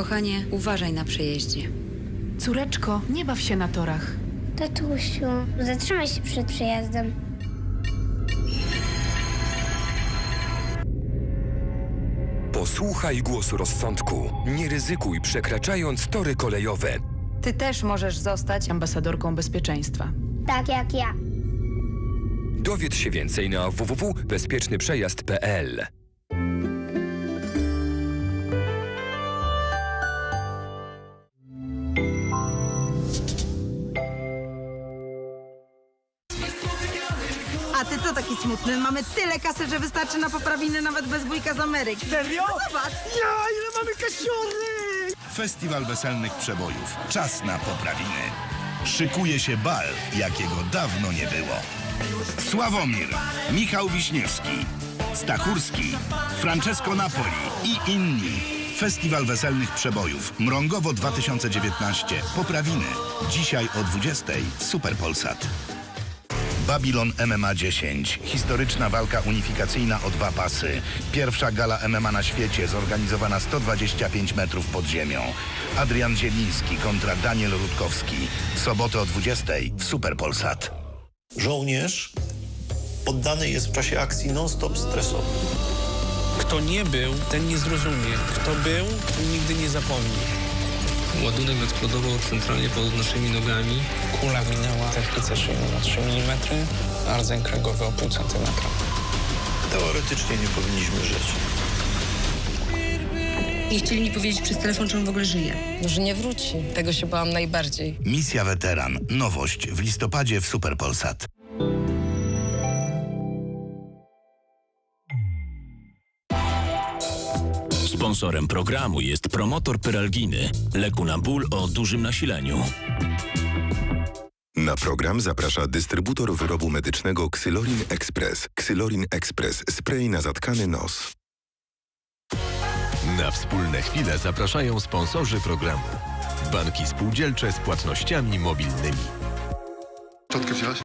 Kochanie, uważaj na przejeździe. Córeczko, nie baw się na torach. Tatusiu, zatrzymaj się przed przejazdem. Posłuchaj głosu rozsądku. Nie ryzykuj przekraczając tory kolejowe. Ty też możesz zostać Ambasadorką bezpieczeństwa. Tak jak ja. Dowiedz się więcej na www.bezpiecznyprzejazd.pl. A ty co taki smutny? Mamy tyle kasy, że wystarczy na poprawiny nawet bez wujka z Ameryki. Serio? No zobacz. Ja, ile mamy kasiory! Festiwal Weselnych Przebojów. Czas na poprawiny. Szykuje się bal, jakiego dawno nie było. Sławomir, Michał Wiśniewski, Stachurski, Francesco Napoli i inni. Festiwal Weselnych Przebojów. Mrągowo 2019. Poprawiny. Dzisiaj o 20 w Superpolsat. Babylon MMA 10. Historyczna walka unifikacyjna o dwa pasy. Pierwsza gala MMA na świecie, zorganizowana 125 metrów pod ziemią. Adrian Zieliński kontra Daniel Rutkowski. W sobotę o 20 w Superpolsat. Żołnierz poddany jest w czasie akcji non-stop stresowy. Kto nie był, ten nie zrozumie. Kto był, nigdy nie zapomni. Ładunek eksplodował centralnie pod naszymi nogami. Kula minęła technice szyjną na 3 mm, a rdzeń kręgowy o pół centymetra. Teoretycznie nie powinniśmy żyć. Nie chcieli mi powiedzieć przez telefon, czy on w ogóle żyje. Że nie wróci. Tego się bałam najbardziej. Misja Weteran. Nowość w listopadzie w Superpolsat. Sponsorem programu jest promotor Pyralginy, leku na ból o dużym nasileniu. Na program zaprasza dystrybutor wyrobu medycznego Xylorin Express. Xylorin Express. Spray na zatkany nos. Na wspólne chwile zapraszają sponsorzy programu. Banki spółdzielcze z płatnościami mobilnymi. Czotkę wziąłeś?